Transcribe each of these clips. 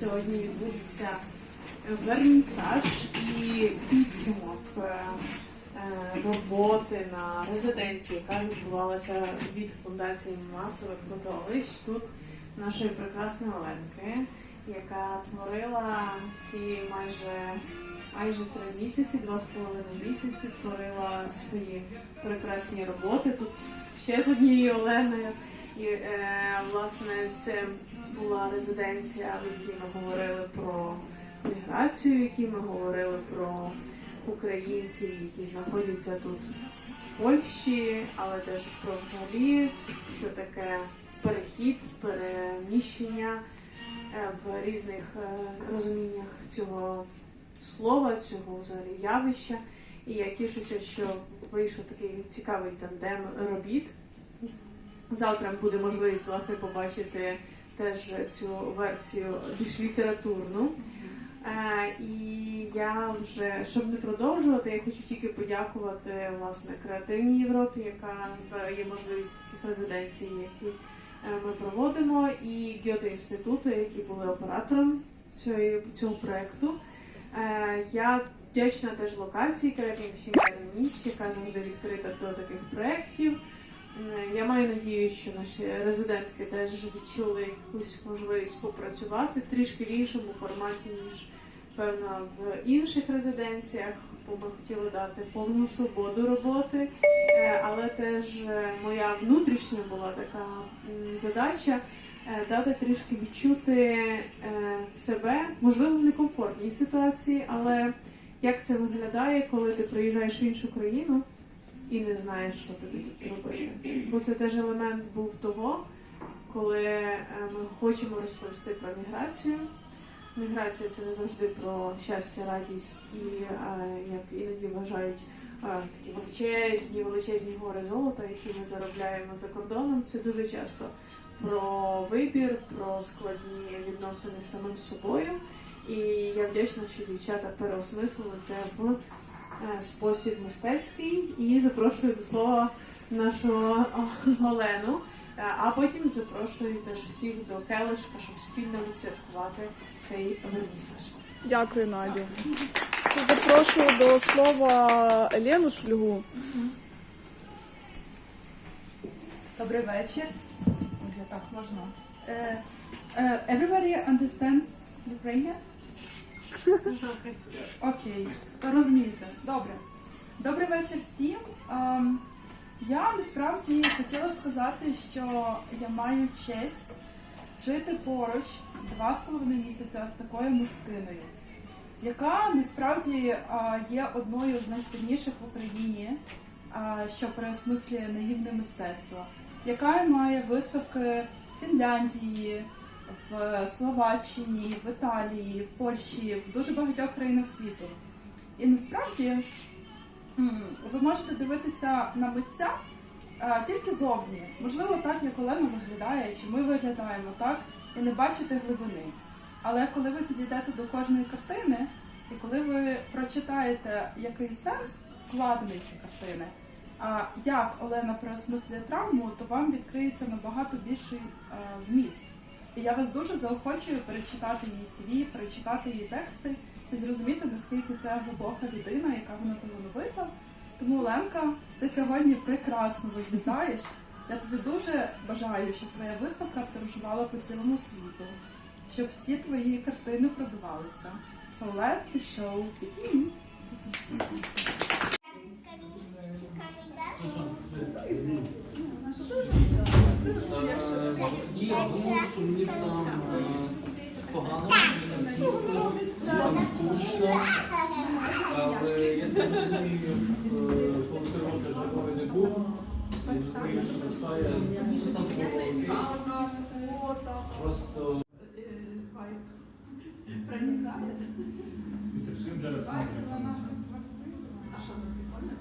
сьогодні відбудеться вернісаж і підсумок е, е, роботи на резиденції, яка відбувалася від фундації масових кладовищ тут нашої прекрасної Оленки, яка творила ці майже майже три місяці, два з половиною місяці, творила свої прекрасні роботи тут ще з однією Оленою. І е, власне це була резиденція, в якій ми говорили про міграцію, в якій ми говорили про українців, які знаходяться тут в Польщі, але теж про взагалі, що таке перехід, переміщення е, в різних е, розуміннях цього слова, цього взагалі явища. І я тішуся, що вийшов такий цікавий тандем робіт. Завтра буде можливість власне побачити теж цю версію більш літературну. Е, і я вже, щоб не продовжувати, я хочу тільки подякувати власне креативній Європі, яка дає можливість таких резиденцій, які е, ми проводимо, і Гьоте інституту, які були оператором цієї, цього проекту. Е, я вдячна теж локації Крепінг ніч, яка завжди відкрита до таких проєктів. Е, Я маю надію, що наші резидентки теж відчули якусь можливість попрацювати трішки в іншому форматі, ніж певно в інших резиденціях, бо ми хотіли дати повну свободу роботи. Е, Але теж е, моя внутрішня була така задача дати трішки відчути себе, можливо, в некомфортній ситуації, але як це виглядає, коли ти приїжджаєш в іншу країну і не знаєш, що тобі тут зробити. Бо це теж елемент був того, коли е, ми хочемо розповісти про міграцію. Міграція це не завжди про щастя, радість і, е, як іноді вважають, е, такі величезні, величезні гори золота, які ми заробляємо за кордоном. Це дуже часто про вибір, про складні відносини з самим собою. І я вдячна, що дівчата переосмислили це в спосіб мистецький і запрошую до слова нашу Олену. Е, А потім запрошую теж всіх до келишка, щоб спільно відсвяткувати цей вернісаж. Дякую, Надю. Запрошую до слова Елену Шлюгу. Добрий вечір. Так можна. Uh, uh, everybody understands Ukrainian? Окей, розумієте. Добре. Добрий вечір всім. Ем, я насправді хотіла сказати, що я маю честь жити поруч два з половиною місяця з такою мисткиною, яка насправді е, є одною з найсильніших в Україні, е, що переосмислює наївне мистецтво, яка має виставки Фінляндії, в Словаччині, в Італії, в Польщі, в дуже багатьох країнах світу. І насправді ви можете дивитися на митця тільки зовні. Можливо, так, як Олена виглядає, чи ми виглядаємо так, і не бачите глибини. Але коли ви підійдете до кожної картини, і коли ви прочитаєте, який сенс вкладений ці картини, а як Олена переосмислює травму, то вам відкриється набагато більший е, зміст. І я вас дуже заохочую перечитати її CV, перечитати її тексти і зрозуміти, наскільки це глибока людина, яка вона талановита. Тому, Оленка, ти сьогодні прекрасно виглядаєш. Я тобі дуже бажаю, щоб твоя виставка тиражувала по цілому світу, щоб всі твої картини продавалися. So let the show begin. Ні, тому що мені там погано, дійсно, там скучно. Але я це розумію, коли це роки живої не і розумію, що стає просто... Проникает. Список шим для нас. А что, прикольно?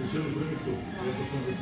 Якщо не вимісту, я посмотрю.